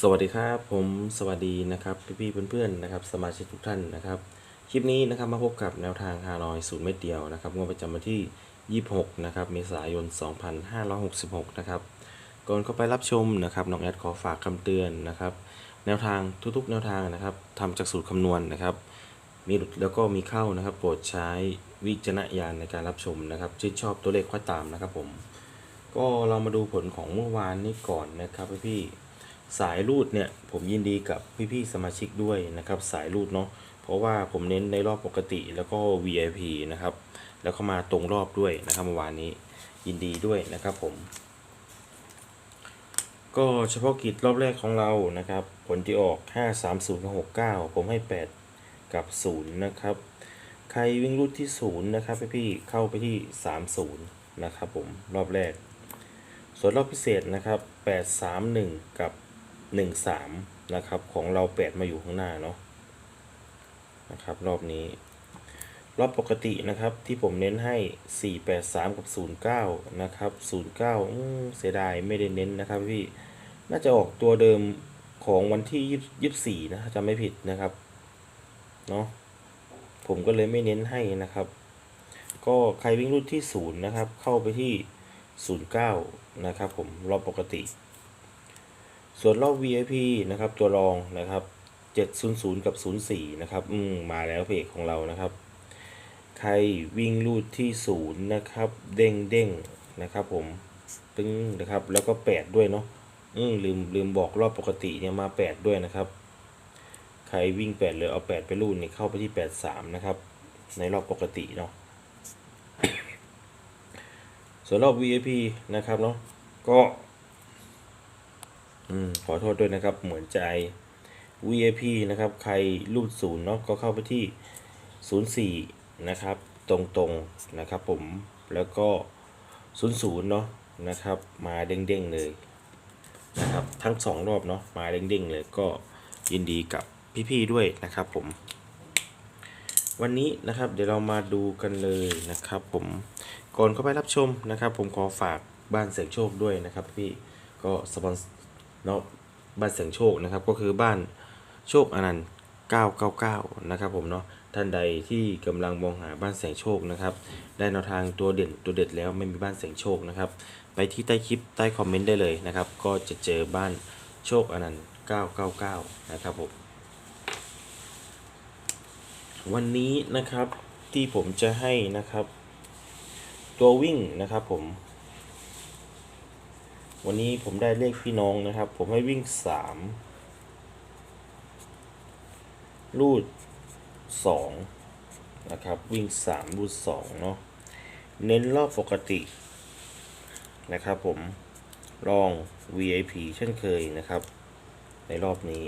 สวัสดีครับผมสวัสดีนะครับพี่ๆเพื่อนๆนะครับสมาชิกทุกท่านนะครับคลิปนี้นะครับมาพบกับแนวทางฮานอยสูตรเม็ดเดียวนะครับงวดประจำวันที่ 26นะครับเมษายน 2566นะครับก่อนเข้าไปรับชมนะครับน้องแอดขอฝากคำเตือนนะครับแนวทางทุกๆ แนวทางนะครับทำจากสูตรคำนวณนะครับมีหลุดแล้วก็มีเข้านะครับ โปรดใช้วิจารณญาณในการรับชมนะครับชื่นชอบตัวเลขค่อยตามนะครับผมก็เรามาดูผลของเมื่อวานนี้ก่อนนะครับพี่ๆ สายรูดเนี่ยผมยินดีกับพี่ๆสมาชิกด้วยนะครับ สายรูดเนาะเพราะว่าผมเน้นในรอบปกติแล้วก็ VIP นะครับ แล้วก็มาตรงรอบด้วยนะครับเมื่อวานนี้ยินดีด้วยนะครับผม ก็เฉพาะกิจรอบแรกของเรานะครับ ผลที่ออก 5 3 0กับ69 ผมให้ 8 กับ 0 นะครับ ใครวิ่งรูดที่ 0 นะครับพี่ๆเข้าไปที่ 30 นะครับผมรอบแรก ส่วนรอบพิเศษนะครับ 8 3 1กับ1 3นะครับ ของเรา8มาอยู่ข้างหน้าเนาะนะครับ รอบนี้ รอบปกตินะครับที่ผมเน้นให้ 4 8 3 กับ 09 นะครับ 09อืมเสียดายไม่ได้เน้นนะครับพี่ น่าจะออกตัวเดิมของวันที่ 24 นะถ้าจำไม่ผิดนะครับ เนาะผมก็เลยไม่เน้นให้นะครับ ก็ใครวิ่งรุ่นที่ 0 นะครับ เข้าไปที่ 09 นะครับผมรอบปกติ ส่วนรอบ VIP นะครับ ตัวรองนะครับ 700 กับ 04 นะครับ อืมมาแล้วเพจของเรานะครับ ใครวิ่งรูดที่ 0 นะครับ เด้งเด้งนะครับ ผมตึงนะครับ แล้วก็ 8 ด้วยเนาะอืมลืมลืมบอกรอบปกติเนี่ยมา 8 ด้วยนะครับ ใครวิ่ง 8 เลยเอา 8 ไปรูดเนี่ยเข้าไปที่ 83 นะครับ ในรอบปกติเนาะส่วนรอบ VIP นะครับเนาะก็ อืมขอโทษด้วยนะครับ เหมือนใจ VIP นะครับ ใครรูดศูนย์เนาะก็เข้าไปที่ 04 นะครับ ตรงๆนะครับผมแล้วก็ 00 เนาะนะครับ มาเด้งๆเลยนะครับ ทั้งสองรอบเนาะมาเด้งๆเลยก็ยินดีกับพี่ๆด้วยนะครับผม วันนี้นะครับเดี๋ยวเรามาดูกันเลยนะครับ ผมก่อนเข้าไปรับชมนะครับ ผมขอฝากบ้านเสียงโชคด้วยนะครับ พี่ก็สปอน นาะบ้านเสียงโชคนะครับ ก็คือบ้านโชคอนันต์999 นะครับผมเนาะท่านใดที่กำลังมองหาบ้านเสียงโชคนะครับ ได้แนวทางตัวเด่นตัวเด็ดแล้วไม่มีบ้านเสียงโชคนะครับ ไปที่ใต้คลิปใต้คอมเมนต์ได้เลยนะครับ ก็จะเจอบ้านโชคอนันต์999 นะครับผมวันนี้นะครับที่ผมจะให้นะครับ ตัววิ่งนะครับผม วันนี้ผมได้เลขพี่น้องนะครับ ผมให้วิ่งสามรูดสองนะครับ วิ่งสามรูดสองเนาะเน้นรอบปกตินะครับผมลอง VIP เช่นเคยนะครับ ในรอบนี้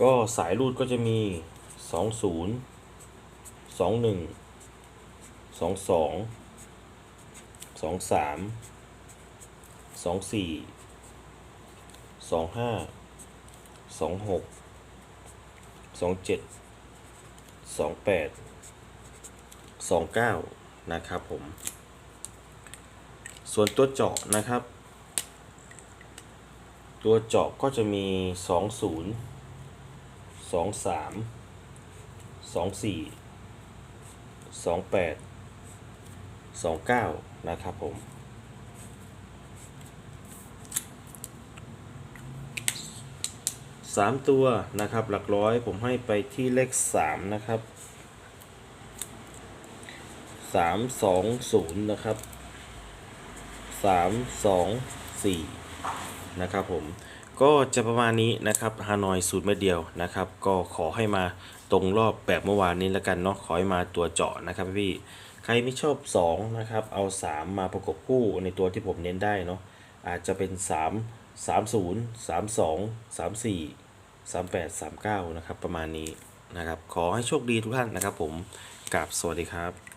ก็สายรูดก็จะมีสองศูนย์ สองสามสองสี่สองห้าสองหกสองเจ็ดสองแปดสองเก้านะครับผม ส่วนตัวเจาะนะครับ ตัวเจาะก็จะมีสองศูนย์สองสามสองสี่สองแปดสองเก้า นะครับผม สามตัวนะครับ หลักร้อยผมให้ไปที่เลขสามนะครับสามสองศูนย์นะครับสามสองสี่นะครับผมก็จะประมาณนี้นะครับฮานอยสูตรเม็ดเดียวนะครับ ก็ขอให้มาตรงรอบแบบเมื่อวานนี้แล้วกันเนาะขอให้มาตัวเจาะนะครับพี่ ใครไม่ชอบ 2 นะครับ เอา 3 มาประกบคู่ในตัวที่ผมเน้นได้เนาะอาจจะเป็น 3 30 32 34 38 39 นะครับ ประมาณนี้นะครับ ขอให้โชคดีทุกท่านนะครับผมกับสวัสดีครับ